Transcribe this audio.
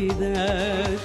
gider